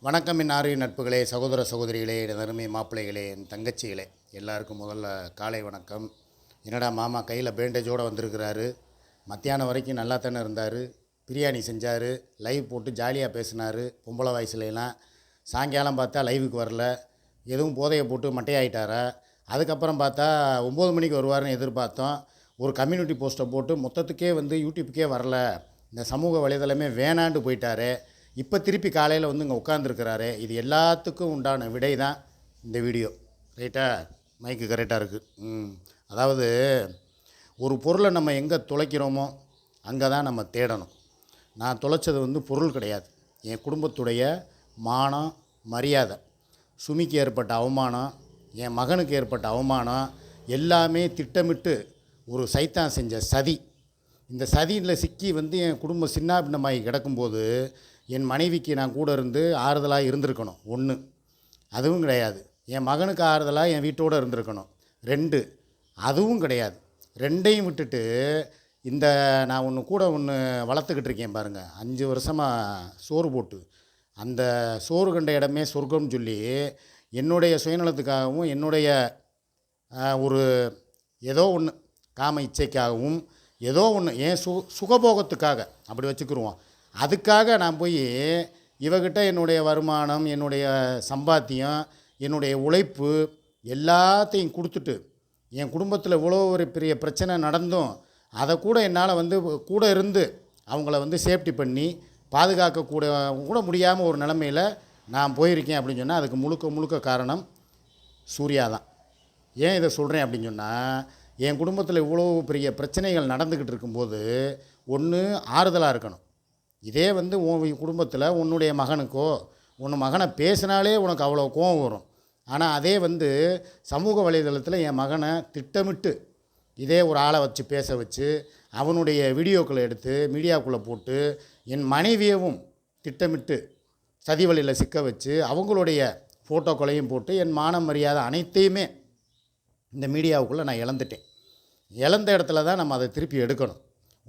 வணக்கம் என் ஆரிய நட்புகளே சகோதர சகோதரிகளே என் அருமை மாப்பிள்ளைகளே என் தங்கச்சிகளே. எல்லாருக்கும் முதல்ல காலை வணக்கம். என்னடா மாமா கையில் பேண்டேஜோடு வந்திருக்கிறாரு? மத்தியானம் வரைக்கும் நல்லா தானே இருந்தார்? பிரியாணி செஞ்சார் லைவ் போட்டு ஜாலியாக பேசினார் பொம்பளை வயசுலலாம். சாயங்காலம் பார்த்தா லைவுக்கு வரல. எதுவும் போதையை போட்டு மட்டையாயிட்டாரா? அதுக்கப்புறம் பார்த்தா ஒம்பது மணிக்கு வருவார்னு எதிர்பார்த்தோம். ஒரு கம்யூனிட்டி போஸ்ட்டை போட்டு மொத்தத்துக்கே வந்து யூடியூப்புக்கே வரல. இந்த சமூக வலைதளமே வேணாண்டு போயிட்டாரு. இப்போ திருப்பி காலையில் வந்து இங்கே உட்காந்துருக்கிறாரு இது எல்லாத்துக்கும் உண்டான விடை தான் இந்த வீடியோ. ரைட்டா? மைக்கு கரெக்டாக இருக்குது ம். அதாவது ஒரு பொருளை நம்ம எங்கே துளைக்கிறோமோ அங்கே தான் நம்ம தேடணும். நான் தொலைச்சது வந்து பொருள் கிடையாது. என் குடும்பத்துடைய மானம் மரியாதை சுமிக்கு ஏற்பட்ட அவமானம் என் மகனுக்கு ஏற்பட்ட அவமானம் எல்லாமே திட்டமிட்டு ஒரு சைத்தான் செஞ்ச சதி. இந்த சதியில் சிக்கி வந்து என் குடும்பம் சின்னாபின்னமாகி கிடக்கும்போது என் மனைவிக்கு நான் கூட இருந்து ஆறுதலாக இருந்திருக்கணும். ஒன்று அதுவும் கிடையாது. என் மகனுக்கு ஆறுதலாக என் வீட்டோடு இருந்திருக்கணும். ரெண்டு. அதுவும் கிடையாது. ரெண்டையும் விட்டுட்டு இந்த நான் ஒன்று கூட ஒன்று வளர்த்துக்கிட்டு இருக்கேன் பாருங்கள் அஞ்சு வருஷமாக சோறு போட்டு. அந்த சோறு கண்ட இடமே சொர்க்கம்னு சொல்லி என்னுடைய சுயநலத்துக்காகவும் என்னுடைய ஒரு ஏதோ ஒன்று காம இச்சைக்காகவும் ஏதோ ஒன்று ஏன் சு சுகபோகத்துக்காக அப்படி வச்சுக்கிருவோம். அதுக்காக நான் போய் இவகிட்ட என்னுடைய வருமானம் என்னுடைய சம்பாத்தியம் என்னுடைய உழைப்பு எல்லாத்தையும் கொடுத்துட்டு என் குடும்பத்தில் இவ்வளோ ஒரு பெரிய பிரச்சனை நடந்தும் அதை கூட என்னால் வந்து கூட இருந்து அவங்கள வந்து சேஃப்டி பண்ணி பாதுகாக்கக்கூட கூட முடியாமல் ஒரு நிலமையில் நான் போயிருக்கேன் அப்படின்னு சொன்னால் அதுக்கு முழுக்க முழுக்க காரணம் சூர்யா தான். ஏன் இதை சொல்கிறேன் அப்படின்னு சொன்னால் என் குடும்பத்தில் இவ்வளோ பெரிய பிரச்சனைகள் நடந்துக்கிட்டு இருக்கும்போது ஒன்று ஆறுதலாக இருக்கணும். இதே வந்து உன் குடும்பத்தில் உன்னுடைய மகனுக்கோ உன் மகனை பேசினாலே உனக்கு அவ்வளோ கோவம் வரும். ஆனால் அதே வந்து சமூக வலைதளத்தில் என் மகனை திட்டமிட்டு இதே ஒரு ஆளை வச்சு பேச வச்சு அவனுடைய வீடியோக்களை எடுத்து மீடியாக்குள்ளே போட்டு என் மனைவியவும் திட்டமிட்டு சதி வழியில் சிக்க வச்சு அவங்களுடைய ஃபோட்டோக்களையும் போட்டு என் மான மரியாதை அனைத்தையுமே இந்த மீடியாவுக்குள்ளே நான் இழந்துட்டேன். இழந்த இடத்துல தான் நம்ம அதை திருப்பி எடுக்கணும்.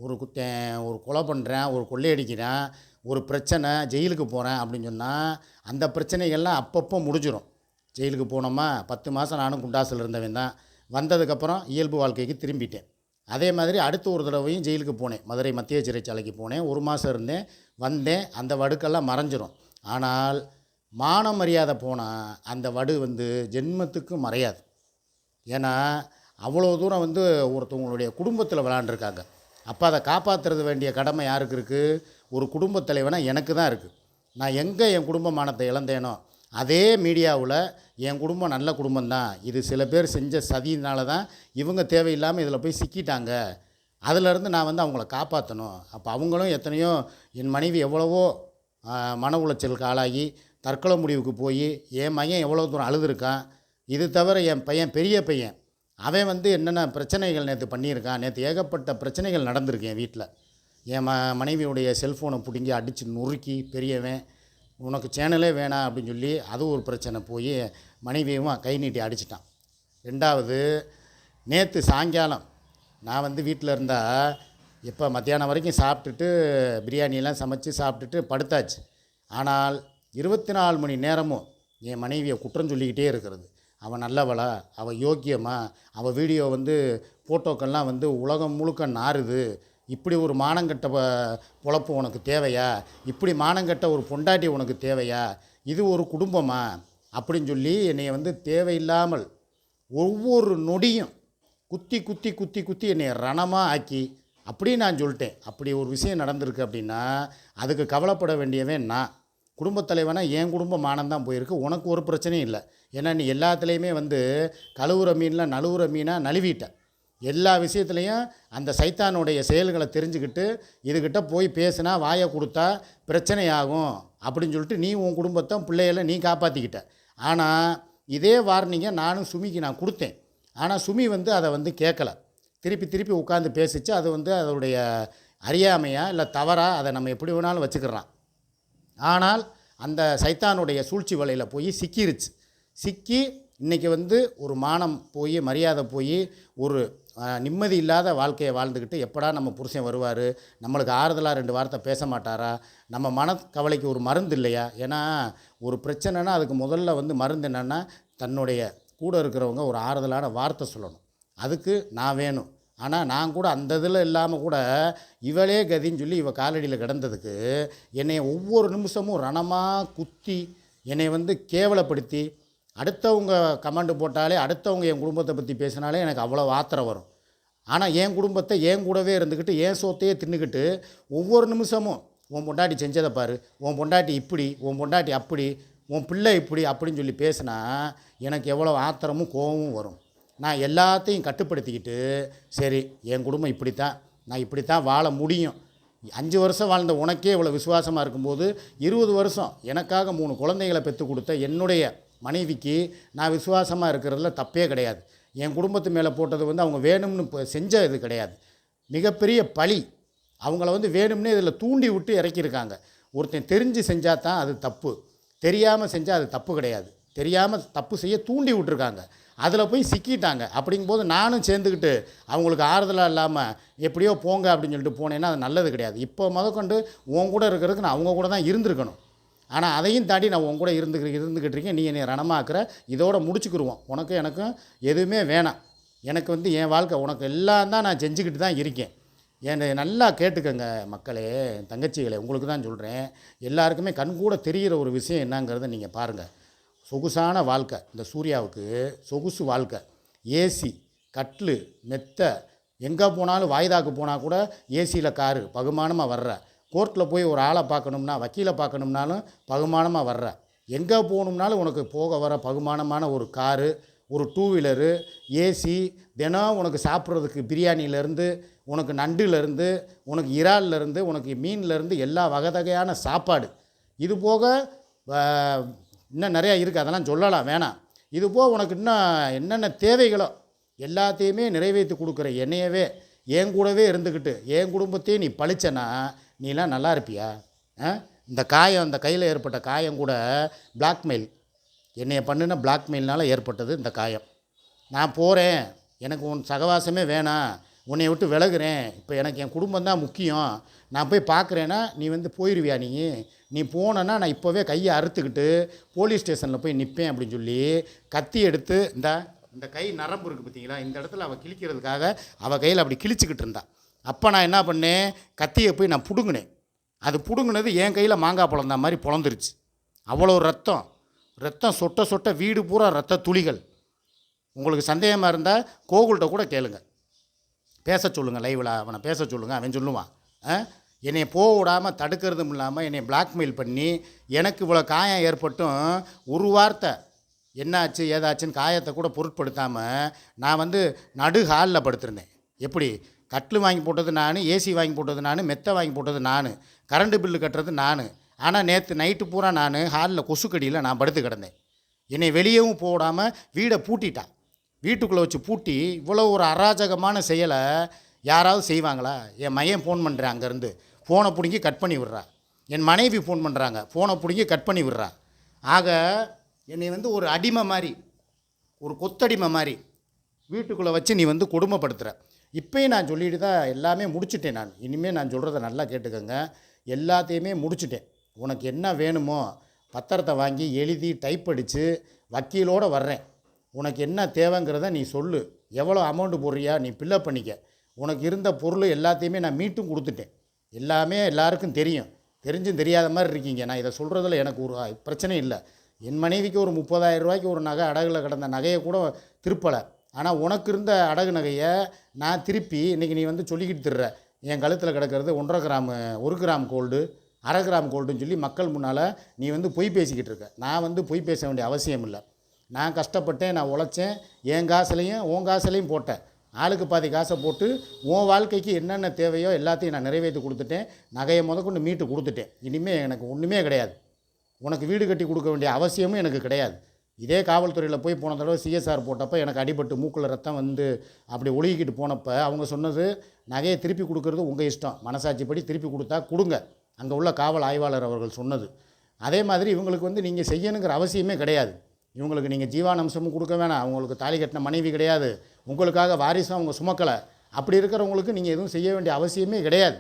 ஒரு குத்தேன் ஒரு கொலை பண்ணுறேன் ஒரு கொள்ளையடிக்கிறேன் ஒரு பிரச்சனை ஜெயிலுக்கு போகிறேன் அப்படின்னு சொன்னால் அந்த பிரச்சனைகள்லாம் அப்பப்போ முடிஞ்சிடும் ஜெயிலுக்கு போனோமா பத்து மாதம் நானும் குண்டாசில் இருந்தவன் தான். வந்ததுக்கப்புறம் இயல்பு வாழ்க்கைக்கு திரும்பிட்டேன். அதே மாதிரி அடுத்த ஒரு தடவையும் ஜெயிலுக்கு போனேன். மதுரை மத்திய சிறைச்சாலைக்கு போனேன். ஒரு மாதம் இருந்தேன் வந்தேன். அந்த வடுக்கெல்லாம் மறைஞ்சிரும். ஆனால் மான மரியாதை போனால் அந்த வடு வந்து ஜென்மத்துக்கு மறையாது. ஏன்னா அவ்வளோ தூரம் வந்து ஒருத்தவங்களுடைய குடும்பத்தில் விளாண்டுருக்காங்க. அப்போ அதை காப்பாற்றுறது வேண்டிய கடமை யாருக்கு இருக்குது ஒரு குடும்பத் தலைவனாக எனக்கு தான் இருக்குது நான் எங்கே என் குடும்பமானத்தை இழந்தேனோ அதே மீடியாவில் என் குடும்பம் நல்ல குடும்பம்தான் இது சில பேர் செஞ்ச சதியினால தான் இவங்க தேவையில்லாமல் இதில் போய் சிக்கிட்டாங்க. அதிலேருந்து நான் வந்து அவங்கள காப்பாற்றணும் அப்போ அவங்களும் எத்தனையோ என் மனைவி எவ்வளவோ மன உளைச்சலுக்கு ஆளாகி தற்கொலை முடிவுக்கு போய் என் மகன் எவ்வளோ தூரம் அழுதுருக்கான் இது தவிர என் பையன் பெரிய பையன் அவன் வந்து என்னென்ன பிரச்சனைகள் நேற்று பண்ணியிருக்கான் நேற்று ஏகப்பட்ட பிரச்சனைகள் நடந்திருக்கு என் வீட்டில். என் ம மனைவியுடைய செல்ஃபோனை பிடுங்கி அடித்து நொறுக்கி பெரியவன் உனக்கு சேனலே வேணாம் அப்படின்னு சொல்லி அது ஒரு பிரச்சனை போய் மனைவியும் கை நீட்டி அடிச்சிட்டான். ரெண்டாவது நேற்று சாயங்காலம் நான் வந்து வீட்டில் இருந்தால் இப்போ மத்தியானம் வரைக்கும் சாப்பிட்டுட்டு பிரியாணியெல்லாம் சமைச்சு சாப்பிட்டுட்டு படுத்தாச்சு. ஆனால் இருபத்தி நாலு மணி நேரமும் என் மனைவியை குற்றம் சொல்லிக்கிட்டே இருக்கிறது. அவன் நல்லவளா அவள் யோக்கியமா அவள் வீடியோ வந்து ஃபோட்டோக்கள்லாம் வந்து உலகம் முழுக்க நாறுது. இப்படி ஒரு மானங்கெட்ட பொழப்பு உனக்கு தேவையா? இப்படி மானங்கெட்ட ஒரு பொண்டாட்டி உனக்கு தேவையா? இது ஒரு குடும்பமா? அப்படின்னு சொல்லி என்னை வந்து தேவையில்லாமல் ஒவ்வொரு நொடியும் குத்தி குத்தி குத்தி குத்தி என்னை ரணமாக ஆக்கி அப்படி நான் சொல்லிட்டேன். அப்படி ஒரு விஷயம் நடந்திருக்கு அப்படின்னா அதுக்கு கவலைப்பட வேண்டியவன் நான். குடும்பத் தலைவனாக என் குடும்ப மானந்தான் போயிருக்கு. உனக்கு ஒரு பிரச்சனையும் இல்லை. ஏன்னா நீ எல்லாத்துலேயுமே வந்து கழுவுற மீனில் நழுவுற மீனாக நழுவிட்ட. எல்லா விஷயத்துலையும் அந்த சைத்தானுடைய செயல்களை தெரிஞ்சுக்கிட்டு இதுகிட்ட போய் பேசினா வாயை கொடுத்தா பிரச்சனையாகும் அப்படின்னு சொல்லிட்டு நீ உன் குடும்பத்தை பிள்ளைகளை நீ காப்பாற்றிக்கிட்ட ஆனால் இதே வார்னிங்கை நானும் சுமிக்கு நான் கொடுத்தேன். ஆனால் சுமி வந்து அதை வந்து கேட்கல திருப்பி திருப்பி உட்காந்து பேசிச்சு. அது வந்து அதோடைய அறியாமையா இல்லை தவறாக அதை நம்ம எப்படி வேணாலும் வச்சுக்கிறான் ஆனால் அந்த சைத்தானுடைய சூழ்ச்சி வலையில் போய் சிக்கிருச்சு. சிக்கி இன்றைக்கி வந்து ஒரு மானம் போய் மரியாதை போய் ஒரு நிம்மதி இல்லாத வாழ்க்கையை வாழ்ந்துக்கிட்டு எப்படா நம்ம புருஷன் வருவார்? நம்மளுக்கு ஆறுதலாக ரெண்டு வார்த்தை பேச மாட்டாரா? நம்ம மனக்கவலைக்கு ஒரு மருந்து இல்லையா? ஏன்னா ஒரு பிரச்சனைனா அதுக்கு முதல்ல வந்து மருந்து என்னென்னா தன்னுடைய கூட இருக்கிறவங்க ஒரு ஆறுதலான வார்த்தை சொல்லணும். அதுக்கு நான் வேணும். ஆனால் நான் கூட அந்த இதில் இல்லாமல் கூட இவளே கதின்னு சொல்லி இவள் காலடியில் கிடந்ததுக்கு என்னை ஒவ்வொரு நிமிஷமும் ரணமாக குத்தி என்னை வந்து கேவலப்படுத்தி அடுத்தவங்க கமெண்ட் போட்டாலே அடுத்தவங்க என் குடும்பத்தை பற்றி பேசினாலே எனக்கு அவ்வளோ ஆத்திரம் வரும். ஆனால் என் குடும்பத்தை என் கூடவே இருந்துக்கிட்டு என் சோத்தையே தின்னுக்கிட்டு ஒவ்வொரு நிமிஷமும் உன் பொண்டாட்டி செஞ்சதை பாரு உன் பொண்டாட்டி இப்படி உன் பொண்டாட்டி அப்படி உன் பிள்ளை இப்படி அப்படின்னு சொல்லி பேசினா எனக்கு எவ்வளோ ஆத்திரமும் கோபமும் வரும். நான் எல்லாத்தையும் கட்டுப்படுத்திக்கிட்டு சரி என் குடும்பம் இப்படித்தான் நான் இப்படித்தான் வாழ முடியும். அஞ்சு வருஷம் வாழ்ந்த உனக்கே இவ்வளோ விசுவாசமாக இருக்கும்போது இருபது வருஷம் எனக்காக மூணு குழந்தைகளை பெற்று கொடுத்த என்னுடைய மனைவிக்கு நான் விசுவாசமாக இருக்கிறதுல தப்பே கிடையாது. என் குடும்பத்து மேலே போட்டது வந்து அவங்க வேணும்னு இப்போ செஞ்ச இது கிடையாது. மிகப்பெரிய பழி. அவங்கள வந்து வேணும்னே இதில் தூண்டி விட்டு இறக்கியிருக்காங்க. ஒருத்தன் தெரிஞ்சு செஞ்சால் தான் அது தப்பு. தெரியாமல் செஞ்சால் அது தப்பு கிடையாது. தெரியாமல் தப்பு செய்ய தூண்டி விட்ருக்காங்க அதில் போய் சிக்கிட்டாங்க. அப்படிங்கும்போது நானும் சேர்ந்துக்கிட்டு அவங்களுக்கு ஆறுதலாக இல்லாமல் எப்படியோ போங்க அப்படின்னு சொல்லிட்டு போனேன்னா அது நல்லது கிடையாது. இப்போ முதற்கொண்டு உன் கூட இருக்கிறதுக்கு நான் அவங்க கூட தான் இருந்திருக்கணும். ஆனால் அதையும் தாண்டி நான் உன் கூட இருந்து இருந்துக்கிட்டு இருக்கேன். நீ என்னை ரணமாக்குற. இதோட முடிச்சுக்கிடுவோம் உனக்கு எனக்கும் எதுவுமே வேணாம். எனக்கு வந்து என் வாழ்க்கை உனக்கு எல்லாம் தான் நான் செஞ்சுக்கிட்டு தான் இருக்கேன். என்னை நல்லா கேட்டுக்கங்க மக்களே தங்கச்சிகளே. உங்களுக்கு தான் சொல்கிறேன் எல்லாருக்குமே கண்கூட தெரிகிற ஒரு விஷயம் என்னங்கிறத நீங்கள் பாருங்கள் சொகுசான வாழ்க்கை. இந்த சூர்யாவுக்கு சொகுசு வாழ்க்கை. ஏசி கட்லு மெத்தை. எங்கே போனாலும் வாய்தாக்கு போனால் கூட ஏசியில் காரு பகுமானமாக வர்ற. கோர்ட்டில் போய் ஒரு ஆளை பார்க்கணும்னா வக்கீலை பார்க்கணும்னாலும் பகுமானமாக வர்ற. எங்கே போகணும்னாலும் உனக்கு போக வர பகுமானமான ஒரு காரு ஒரு டூ வீலரு ஏசி தினம் உனக்கு சாப்பிட்றதுக்கு பிரியாணியிலேருந்து உனக்கு நண்டுலேருந்து உனக்கு இறால்லேருந்து உனக்கு மீன்லேருந்து எல்லா வகை வகையான சாப்பாடு. இது போக இன்னும் நிறையா இருக்குது அதெல்லாம் சொல்லலாம் வேணாம். இது உனக்கு இன்னும் என்னென்ன தேவைகளோ எல்லாத்தையுமே நிறைவேற்றி கொடுக்குற என்னையவே என் கூடவே இருந்துக்கிட்டு என் குடும்பத்தையும் நீ பழிச்சனா நீலாம் நல்லா இருப்பியா? ஆ? இந்த காயம் அந்த கையில் ஏற்பட்ட காயம் கூட பிளாக்மெயில் என்னைய பண்ணின பிளாக்மெயில்னால் ஏற்பட்டது இந்த காயம். நான் போகிறேன் எனக்கு உன் சகவாசமே வேணாம். உன்னை விட்டு விலகுறேன். இப்போ எனக்கு என் குடும்பம் தான் முக்கியம். நான் போய் பார்க்குறேன்னா நீ வந்து போயிடுவியா நீ? நீ போனேன்னா நான் இப்போவே கையை அறுத்துக்கிட்டு போலீஸ் ஸ்டேஷனில் போய் நிற்பேன் அப்படின்னு சொல்லி கத்தி எடுத்து இந்த இந்த கை நரம்பு இருக்குது பார்த்தீங்களா? இந்த இடத்துல அவள் கிழிக்கிறதுக்காக அவள் கையில் அப்படி கிழிச்சிக்கிட்டு இருந்தா. அப்போ நான் என்ன பண்ணேன்? கத்தியை போய் நான் பிடுங்கினேன். அது பிடுங்கினது என் கையில் மாங்காய் பழந்த மாதிரி பிளந்துருச்சு அவ்வளோ ரத்தம். ரத்தம் சொட்ட சொட்ட வீடு பூரா ரத்த துளிகள். உங்களுக்கு சந்தேகமாக இருந்தால் கோகுல்கிட்ட கூட கேளுங்க. பேச சொல்லுங்கள் லைவில் அவனை பேச சொல்லுங்கள் அவன் சொல்லுவான். என்னை போக விடாமல் தடுக்கிறதும் இல்லாமல் என்னை பிளாக்மெயில் பண்ணி எனக்கு இவ்வளோ காயம் ஏற்பட்டும். ஒரு வார்த்தை என்னாச்சு ஏதாச்சுன்னு காயத்தை கூட பொருட்படுத்தாமல் நான் வந்து நடு ஹாலில் படுத்திருந்தேன். எப்படி? கட்டில் வாங்கி போட்டது நான் ஏசி வாங்கி போட்டது நான் மெத்தை வாங்கி போட்டது நான் கரண்ட்டு பில்லு கட்டுறது நான். ஆனால் நேற்று நைட்டு பூரா நான் ஹாலில் கொசுக்கடியில் நான் படுத்து கிடந்தேன். என்னை வெளியவும் போடாமல் வீடை பூட்டிட்டான் வீட்டுக்குள்ளே வச்சு பூட்டி இவ்வளோ ஒரு அராஜகமான செயலை யாராவது செய்வாங்களா? என் மையன் ஃபோன் பண்ணுறேன் அங்கேருந்து. ஃபோனை பிடுங்கி கட் பண்ணி விட்றா. என் மனைவி ஃபோன் பண்ணுறாங்க ஃபோனை பிடுங்கி கட் பண்ணி விட்றா. ஆக என்னை வந்து ஒரு அடிமை மாதிரி ஒரு கொத்தடிமை மாதிரி வீட்டுக்குள்ளே வச்சு நீ வந்து கொடுமைப்படுத்துகிற இப்போயும் நான் சொல்லிட்டு தான் எல்லாமே முடிச்சுட்டேன் நான். இனிமேல் நான் சொல்கிறத நல்லா கேட்டுக்கோங்க. எல்லாத்தையுமே முடிச்சுட்டேன். உனக்கு என்ன வேணுமோ பத்திரத்தை வாங்கி எழுதி டைப் அடித்து வக்கீலோடு வர்றேன். உனக்கு என்ன தேவைங்கிறத நீ சொல்லு. எவ்வளோ அமௌண்ட்டு போடுறியா? நீ ஃபில்லப் பண்ணிக்க. உனக்கு இருந்த பொருள் எல்லாத்தையுமே நான் மீட்டும் கொடுத்துட்டேன். எல்லாமே எல்லாருக்கும் தெரியும். தெரிஞ்சும் தெரியாத மாதிரி இருக்கீங்க. நான் இதை சொல்கிறதுல எனக்கு ஒரு பிரச்சனை இல்லை. என் மனைவிக்கு ஒரு முப்பதாயிரம் ரூபாய்க்கு ஒரு நகை அடகில் கிடந்த நகையை கூட திருப்பலை. ஆனால் உனக்கு இருந்த அடகு நகையை நான் திருப்பி இன்றைக்கி நீ வந்து சொல்லிக்கிட்டு திருற. என் கழுத்தில் கிடக்கிறது ஒன்றரை கிராம் ஒரு கிராம் கோல்டு அரை கிராம் கோல்டுன்னு சொல்லி மக்கள் முன்னால் நீ வந்து பொய் பேசிக்கிட்டு இருக்க. நான் வந்து பொய் பேச வேண்டிய அவசியம் இல்லை. நான் கஷ்டப்பட்டேன் நான் உழைச்சேன் என் காசுலேயும் உன் காசுலேயும் போட்டேன். ஆளுக்கு பாதி காசை போட்டு உன் வாழ்க்கைக்கு என்னென்ன தேவையோ எல்லாத்தையும் நான் நிறைவேற்றி கொடுத்துட்டேன். நகையை முதற்கொண்டு மீட்டு கொடுத்துட்டேன். இனிமேல் எனக்கு ஒன்றுமே கிடையாது. உனக்கு வீடு கட்டி கொடுக்க வேண்டிய அவசியமும் எனக்கு கிடையாது. இதே காவல்துறையில் போய் போன தடவை சிஎஸ்ஆர் போட்டப்போ எனக்கு அடிபட்டு மூக்கில் ரத்தம் வந்து அப்படி ஒழுகிக்கிட்டு போனப்போ அவங்க சொன்னது நகையை திருப்பி கொடுக்கறது உங்கள் இஷ்டம். மனசாட்சிப்படி திருப்பி கொடுத்தா கொடுங்க. அங்கே உள்ள காவல் ஆய்வாளர் அவர்கள் சொன்னது. அதே மாதிரி இவங்களுக்கு வந்து நீங்கள் செய்யணுங்கிற அவசியமே கிடையாது. இவங்களுக்கு நீங்கள் ஜீவானம்சமும் கொடுக்க வேணாம். அவங்களுக்கு தாலி கட்டின மனைவி கிடையாது. உங்களுக்காக வாரிசும் அவங்க சுமக்கலை. அப்படி இருக்கிறவங்களுக்கு நீங்கள் எதுவும் செய்ய வேண்டிய அவசியமே கிடையாது.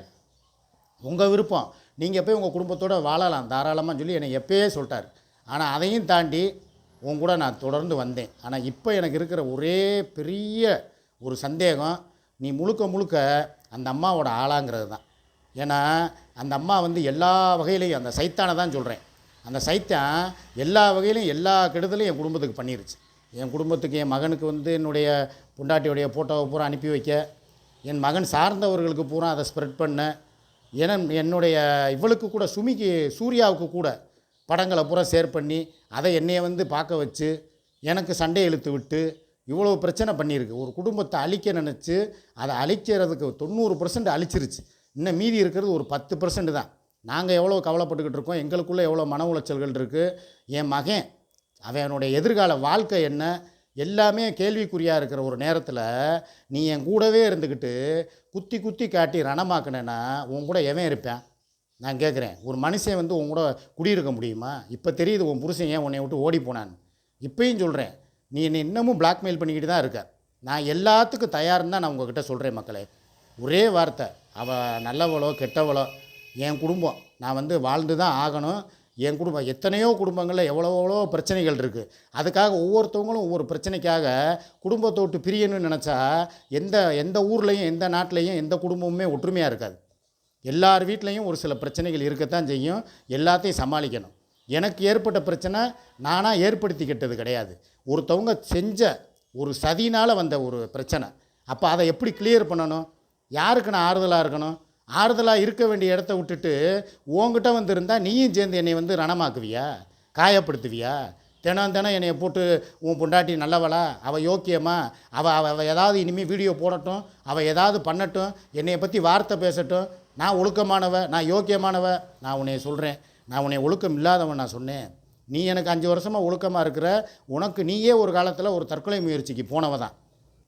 உங்கள் விருப்பம். நீங்கள் போய் உங்கள் குடும்பத்தோடு வாழலாம். தாராளமாக சொல்லி என்னை எப்பயே சொல்லிட்டார். ஆனால் அதையும் தாண்டி உன் கூட நான் தொடர்ந்து வந்தேன். ஆனால் இப்போ எனக்கு இருக்கிற ஒரே பெரிய ஒரு சந்தேகம் நீ முழுக்க முழுக்க அந்த அம்மாவோட ஆளாங்கிறது தான். ஏன்னா அந்த அம்மா வந்து எல்லா வகையிலையும் அந்த சைத்தானை தான் சொல்கிறேன் அந்த சைத்தான் எல்லா வகையிலும் எல்லா கெடுதலையும் என் குடும்பத்துக்கு பண்ணிருச்சு. என் குடும்பத்துக்கு என் மகனுக்கு வந்து என்னுடைய பொண்டாட்டியுடைய ஃபோட்டோவை பூரா அனுப்பி வைக்க என் மகன் சார்ந்தவர்களுக்கு பூரா அதை ஸ்ப்ரெட் பண்ண ஏன்னா என்னுடைய இவளுக்கு கூட சுமிக்கு சூர்யாவுக்கு கூட படங்களை பூரா ஷேர் பண்ணி அதை என்னையை வந்து பார்க்க வச்சு எனக்கு சண்டை இழுத்து விட்டு இவ்வளோ பிரச்சனை பண்ணியிருக்கு. ஒரு குடும்பத்தை அழிக்க நினச்சி அதை அழிக்கிறதுக்கு தொண்ணூறு பர்சன்ட் அழிச்சிருச்சு. இன்னும் மீதி இருக்கிறது ஒரு பத்து பர்சன்ட் தான். நாங்கள் எவ்வளோ கவலைப்பட்டுக்கிட்டு இருக்கோம் எங்களுக்குள்ளே எவ்வளோ மன உளைச்சல்கள் இருக்குது என் மகன் அவனுடைய எதிர்கால வாழ்க்கை என்ன எல்லாமே கேள்விக்குறியாக இருக்கிற ஒரு நேரத்தில் நீ என் கூடவே இருந்துக்கிட்டு குத்தி குத்தி காட்டி ரணமாக்குனேன்னா உன் கூட எவன் இருப்பேன்? நான் கேட்குறேன் ஒரு மனுஷன் வந்து உன் கூட குடியிருக்க முடியுமா? இப்போ தெரியுது உன் புருஷன் ஏன் உன்னை விட்டு ஓடி போனான்னு. இப்பயும் சொல்கிறேன் நீ என்னை இன்னமும் பிளாக்மெயில் பண்ணிக்கிட்டு தான் இருக்க. நான் எல்லாத்துக்கும் தயார்னு தான் நான் உங்ககிட்ட சொல்கிறேன் மக்களே. ஒரே வார்த்தை அவள் நல்லவளோ கெட்டவளோ என் குடும்பம். நான் வந்து வாழ்ந்து தான் ஆகணும். என் குடும்பம் எத்தனையோ குடும்பங்களில் எவ்வளோ எவ்வளோ பிரச்சனைகள் இருக்குது அதுக்காக ஒவ்வொருத்தவங்களும் ஒவ்வொரு பிரச்சனைக்காக குடும்பத்தை விட்டு பிரியணும்னு நினச்சா எந்த எந்த ஊர்லேயும் எந்த நாட்டிலையும் எந்த குடும்பமுமே ஒற்றுமையாக இருக்காது. எல்லார் வீட்லேயும் ஒரு சில பிரச்சனைகள் இருக்கத்தான் செய்யும். எல்லாத்தையும் சமாளிக்கணும். எனக்கு ஏற்பட்ட பிரச்சனை நானாக ஏற்படுத்திக்கிட்டது கிடையாது. ஒருத்தவங்க செஞ்ச ஒரு சதினால் வந்த ஒரு பிரச்சனை. அப்போ அதை எப்படி கிளியர் பண்ணணும்? யாருக்கு நான் ஆறுதலாக இருக்கணும்? ஆறுதலாக இருக்க வேண்டிய இடத்த விட்டுட்டு உன்கிட்ட வந்திருந்தா நீயும் சேர்ந்து என்னை வந்து ரணமாக்குவியா? காயப்படுத்துவியா? தினம் தினம் என்னைய போட்டு உன் பொண்டாட்டி நல்லவளா? அவள் யோக்கியமா? அவள் அவள் அவள் ஏதாவது இனிமேல் வீடியோ போடட்டும். அவள் ஏதாவது பண்ணட்டும். என்னையை பற்றி வார்த்தை பேசட்டும். நான் ஒழுக்கமானவ நான் யோக்கியமானவ நான் உன்னை சொல்கிறேன் நான் உன்னை ஒழுக்கம் இல்லாதவன் நான் சொன்னேன். நீ எனக்கு அஞ்சு வருஷமாக ஒழுக்கமாக இருக்கிற உனக்கு நீயே ஒரு காலத்தில் ஒரு தற்கொலை முயற்சிக்கு போனவ தான்.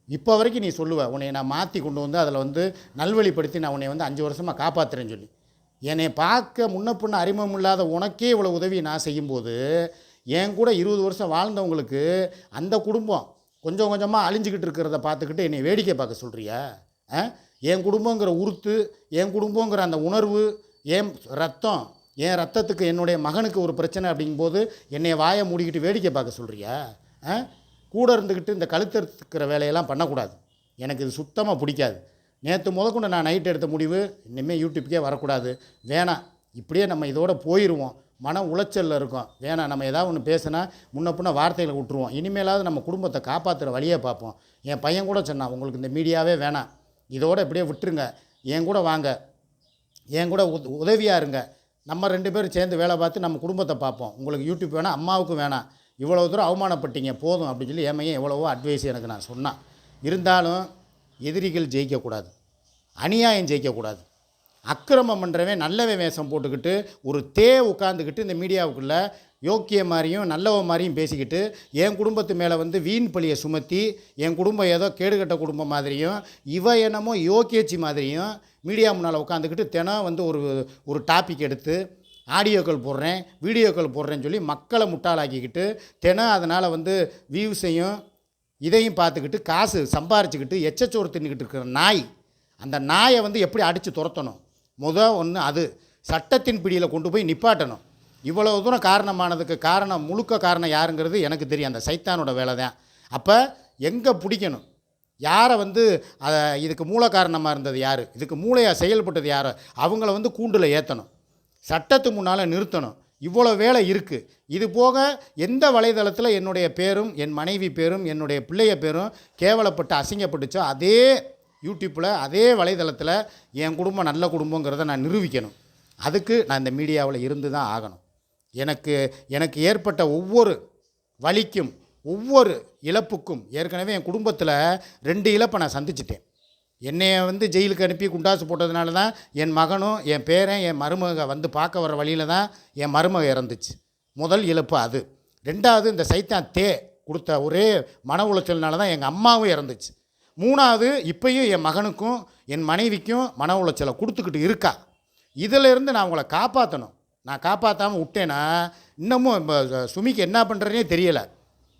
இப்போ வரைக்கும் நீ சொல்லுவ உன்னை நான் மாற்றி கொண்டு வந்து அதில் வந்து நல்வழிப்படுத்தி நான் உன்னை வந்து அஞ்சு வருஷமாக காப்பாற்றுறேன்னு சொல்லி. என்னை பார்க்க முன்ன பின்ன அறிமுகம் இல்லாத உனக்கே இவ்வளோ உதவி நான் செய்யும்போது என் கூட இருபது வருஷம் வாழ்ந்தவங்களுக்கு அந்த குடும்பம் கொஞ்சம் கொஞ்சமாக அழிஞ்சிக்கிட்டு இருக்கிறத பார்த்துக்கிட்டு என்னை வேடிக்கை பார்க்க சொல்கிறியா ஆ? என் குடும்பங்கிற உருத்து என் குடும்பங்கிற அந்த உணர்வு என் ரத்தம் என் ரத்தத்துக்கு என்னுடைய மகனுக்கு ஒரு பிரச்சனை அப்படிங்கும்போது என்னை வாயை மூடிக்கிட்டு வேடிக்கை பார்க்க சொல்கிறியா ஆ? கூட இருந்துக்கிட்டு இந்த கழுத்தறுத்துக்கிற வேலையெல்லாம் பண்ணக்கூடாது. எனக்கு இது சுத்தமாக பிடிக்காது. நேற்று முதற்கொண்டு நான் நைட் எடுத்த முடிவு இனிமேல் யூடியூப்புக்கே வரக்கூடாது. வேணாம் இப்படியே நம்ம இதோட போயிடுவோம் மன உளைச்சலில் இருக்கோம். வேணாம் நம்ம ஏதாவது ஒன்று பேசினா முன்ன பின்ன வார்த்தைகளை விட்டுருவோம். இனிமேலாவது நம்ம குடும்பத்தை காப்பாற்றுற வழியை பார்ப்போம். என் பையன் கூட சொன்னான் உங்களுக்கு இந்த மீடியாவே வேணாம். இதோட இப்படியே விட்டுருங்க. என் கூட வாங்க. என் கூட உத உதவியாக இருங்க. நம்ம ரெண்டு பேரும் சேர்ந்து வேலை பார்த்து நம்ம குடும்பத்தை பார்ப்போம். உங்களுக்கு யூடியூப் வேணாம் அம்மாவுக்கும் வேணாம். இவ்வளோ தூரம் அவமானப்பட்டீங்க போதும் அப்படின்னு சொல்லி என் எவ்வளவோ அட்வைஸ் எனக்கு நான் சொன்னான். இருந்தாலும் எதிரிகள் ஜெயிக்கக்கூடாது. அநியாயம் ஜெயிக்கக்கூடாது. அக்கிரமம் பண்ணுறவன் நல்லவன் வேஷம் போட்டுக்கிட்டு ஒரு தே உட்காந்துக்கிட்டு இந்த மீடியாவுக்குள்ளே யோக்கிய மாதிரியும் நல்லவ மாதிரியும் பேசிக்கிட்டு என் குடும்பத்து மேலே வந்து வீண் பழியை சுமத்தி என் குடும்பம் ஏதோ கேடுகட்ட குடும்பம் மாதிரியும் இவ என்னமோ யோக்கியச்சி மாதிரியும் மீடியா முன்னால் உட்காந்துக்கிட்டு தினம் வந்து ஒரு ஒரு டாபிக் எடுத்து ஆடியோக்கள் போடுறேன் வீடியோக்கள் போடுறேன்னு சொல்லி மக்களை முட்டாளாக்கிக்கிட்டு தினம் அதனால் வந்து வியூஸையும் இதையும் பார்த்துக்கிட்டு காசு சம்பாரிச்சுக்கிட்டு எச்சச்சோறு தின்னுக்கிட்டு இருக்கிற நாய் அந்த நாயை வந்து எப்படி அடித்து துரத்தணும்? முத ஒன்று அது. சட்டத்தின் பிடியில் கொண்டு போய் நிப்பாட்டணும். இவ்வளவு தூரம் காரணமானதுக்கு காரணம் முழுக்க காரணம் யாருங்கிறது எனக்கு தெரியும். அந்த சைத்தானோட வேலை தான். அப்போ எங்கே பிடிக்கணும்? யாரை வந்து அதை இதுக்கு மூல காரணமாக இருந்தது யார்? இதுக்கு மூளையாக செயல்பட்டது யார்? அவங்கள வந்து கூண்டில் ஏற்றணும் சட்டத்து முன்னால் நிறுத்தணும். இவ்வளோ வேலை இருக்குது இது போக எந்த வலைதளத்தில் என்னுடைய பேரும் என் மனைவி பேரும் என்னுடைய பிள்ளைய பேரும் கேவலப்பட்டு அசிங்கப்பட்டுச்சோ அதே யூடியூப்பில் அதே வலைதளத்தில் என் குடும்பம் நல்ல குடும்பங்கிறத நான் நிரூபிக்கணும். அதுக்கு நான் இந்த மீடியாவில் இருந்து தான் ஆகணும். எனக்கு எனக்கு ஏற்பட்ட ஒவ்வொரு வலிக்கும் ஒவ்வொரு இழப்புக்கும் ஏற்கனவே என் குடும்பத்தில் ரெண்டு இழப்பை நான் சந்திச்சிட்டேன். என்னைய வந்து ஜெயிலுக்கு அனுப்பி குண்டாசு போட்டதுனால தான் என் மகனும் என் பேரன் என் மருமக வந்து பார்க்க வர வழியில் தான் என் மருமக இறந்துச்சு. முதல் இழப்பு அது. ரெண்டாவது இந்த சைத்தான் தே கொடுத்த ஒரே மன உளைச்சல்னால தான் எங்கள் அம்மாவும் இறந்துச்சு. மூணாவது இப்பயும் என் மகனுக்கும் என் மனைவிக்கும் மன உளைச்சலை கொடுத்துக்கிட்டு இருக்கா. இதிலிருந்து நான் உங்களை காப்பாற்றணும் நான் காப்பாற்றாமல் விட்டேன்னா இன்னமும் சுமிக்கு என்ன பண்ணுறேனே தெரியலை.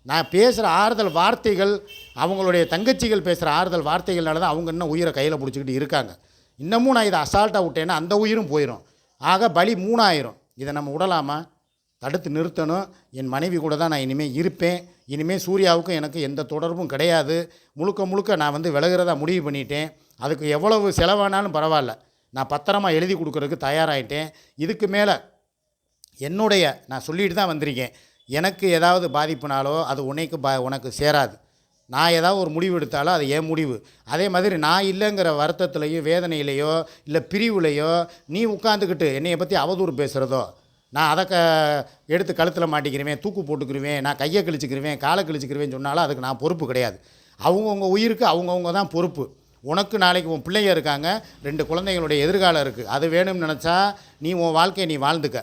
நான் பேசுகிற ஆறுதல் வார்த்தைகள் அவங்களுடைய தங்கச்சிகள் பேசுகிற ஆறுதல் வார்த்தைகள்னால தான் அவங்க இன்னும் உயிரை கையில் பிடிச்சிக்கிட்டு இருக்காங்க. இன்னமும் நான் இதை அசால்ட்டாக விட்டேன்னா அந்த உயிரும் போயிடும் ஆக பலி மூணாயிரும். இதை நம்ம விடலாமா? தடுத்து நிறுத்தணும். என் மனைவி கூட தான் நான் இனிமேல் இருப்பேன். இனிமேல் சூர்யாவுக்கும் எனக்கு எந்த தொடர்பும் கிடையாது. முழுக்க முழுக்க நான் வந்து விலகிறதா முடிவு பண்ணிட்டேன். அதுக்கு எவ்வளவு செலவானாலும் பரவாயில்ல. நான் பத்திரமா எழுதி கொடுக்குறதுக்கு தயாராகிட்டேன் இதுக்கு மேலே என்னுடைய நான் சொல்லிட்டு தான் வந்திருக்கேன். எனக்கு ஏதாவது பாதிப்புனாலோ அது உனக்கு பா உனக்கு சேராது. நான் ஏதாவது ஒரு முடிவு எடுத்தாலும் அது என் முடிவு. அதே மாதிரி நான் இல்லைங்கிற வருத்தத்துலேயோ வேதனையிலையோ இல்லை பிரிவுலையோ நீ உட்காந்துக்கிட்டு என்னையை பற்றி அவதூறு பேசுகிறதோ நான் அதை க எடுத்து கழுத்தில் மாட்டிக்கிறவேன் தூக்கு போட்டுக்கிருவேன் நான் கையை கிழிச்சிக்கிருவேன் காலை கிழிச்சிக்கிருவேன் சொன்னாலும் அதுக்கு நான் பொறுப்பு கிடையாது. அவங்கவுங்க உயிருக்கு அவங்கவுங்க தான் பொறுப்பு. உனக்கு நாளைக்கு உன் பிள்ளைங்க இருக்காங்க ரெண்டு குழந்தைங்களுடைய எதிர்காலம் இருக்குது அது வேணும்னு நினச்சா நீ உன் வாழ்க்கையை நீ வாழ்ந்துக்க.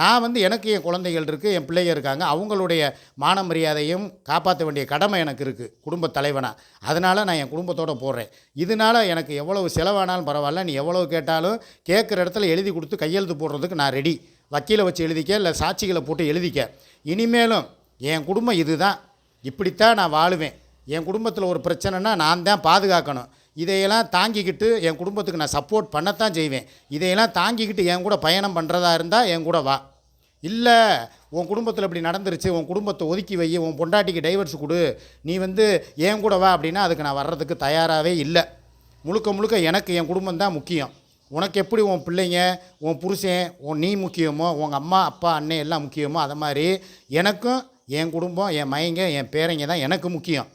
நான் வந்து எனக்கு என் குழந்தைகள் இருக்குது என் பிள்ளைங்க இருக்காங்க. அவங்களுடைய மான மரியாதையும் காப்பாற்ற வேண்டிய கடமை எனக்கு இருக்குது குடும்ப தலைவனாக அதனால் நான் என் குடும்பத்தோடு போடுறேன் இதனால் எனக்கு எவ்வளவு செலவானாலும் பரவாயில்ல. நீ எவ்வளவு கேட்டாலும் கேட்குற இடத்துல எழுதி கொடுத்து கையெழுத்து போடுறதுக்கு நான் ரெடி வக்கீலை வச்சு எழுதிக்க இல்லை சாட்சிகளை போட்டு எழுதிக்க. இனிமேலும் என் குடும்பம் இதுதான். இப்படித்தான் நான் வாழுவேன். என் குடும்பத்தில் ஒரு பிரச்சனைனா நான் தான் பாதுகாக்கணும். இதையெல்லாம் தாங்கிக்கிட்டு என் குடும்பத்துக்கு நான் சப்போர்ட் பண்ணத்தான் செய்வேன். இதையெல்லாம் தாங்கிக்கிட்டு என் கூட பயணம் பண்ணுறதா இருந்தால் என் கூட வா. இல்லை உன் குடும்பத்தில் இப்படி நடந்துருச்சு உன் குடும்பத்தை ஒதுக்கி வை உன் பொண்டாட்டிக்கு டைவர்ஸ் கொடு நீ வந்து என் கூட வா அப்படின்னா அதுக்கு நான் வர்றதுக்கு தயாராகவே இல்லை. முழுக்க முழுக்க எனக்கு என் குடும்பம் தான் முக்கியம். உனக்கு எப்படி உன் பிள்ளைங்க உன் புருஷன் உன் நீ முக்கியமோ உங்கள் அம்மா அப்பா அண்ணன் எல்லாம் முக்கியமோ அதை மாதிரி எனக்கும் என் குடும்பம் என் மயங்க என் பேரங்க தான் எனக்கு முக்கியம்.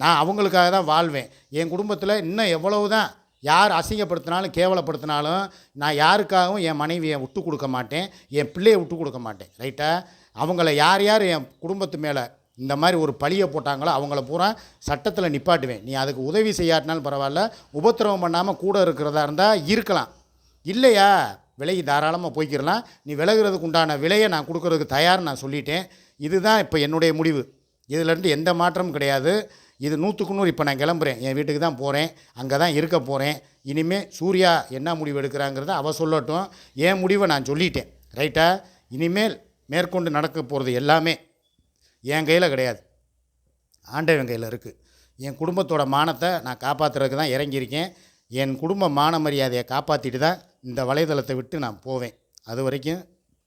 நான் அவங்களுக்காக தான் வாழ்வேன். என் குடும்பத்தில் இன்னும் எவ்வளவு தான் யார் அசிங்கப்படுத்தினாலும் கேவலப்படுத்தினாலும் நான் யாருக்காகவும் என் மனைவியை விட்டு கொடுக்க மாட்டேன். என் பிள்ளையை விட்டு கொடுக்க மாட்டேன். ரைட்டா அவங்கள யார் யார் என் குடும்பத்து மேலே இந்த மாதிரி ஒரு பழியை போட்டாங்களோ அவங்கள பூரா சட்டத்தில் நிப்பாட்டுவேன். நீ அதுக்கு உதவி செய்யாட்டினாலும் பரவாயில்ல உபத்திரவம் பண்ணாமல் கூட இருக்கிறதா இருந்தால் இருக்கலாம். இல்லையா? விலகி தாராளமாக போய்க்கிடலாம். நீ விலகிறதுக்கு உண்டான விலையை நான் கொடுக்கறதுக்கு தயார் நான் சொல்லிட்டேன். இதுதான் இப்போ என்னுடைய முடிவு. இதிலேருந்து எந்த மாற்றமும் கிடையாது. இது நூற்றுக்கு நூறு. இப்போ நான் கிளம்புறேன். என் வீட்டுக்கு தான் போகிறேன் அங்கே தான் இருக்க போகிறேன் இனிமேல் சூர்யா என்ன முடிவு எடுக்கிறாங்கிறத அவ சொல்லட்டும். என் முடிவை நான் சொல்லிட்டேன். ரைட்டா இனிமேல் மேற்கொண்டு நடக்க போகிறது எல்லாமே என் கையில் கிடையாது. ஆண்டவன் கையில் இருக்குது என் குடும்பத்தோட மானத்தை நான் காப்பாற்றுறதுக்கு தான் இறங்கியிருக்கேன். என் குடும்ப மான மரியாதையை காப்பாற்றிட்டு தான் இந்த வலைதளத்தை விட்டு நான் போவேன். அது வரைக்கும்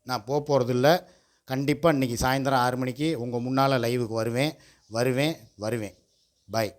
நான் போக போகிறதில்ல கண்டிப்பாக இன்றைக்கி சாயந்தரம் ஆறு மணிக்கு உங்கள் முன்னால் லைவுக்கு வருவேன். வருவேன் வருவேன். பாய்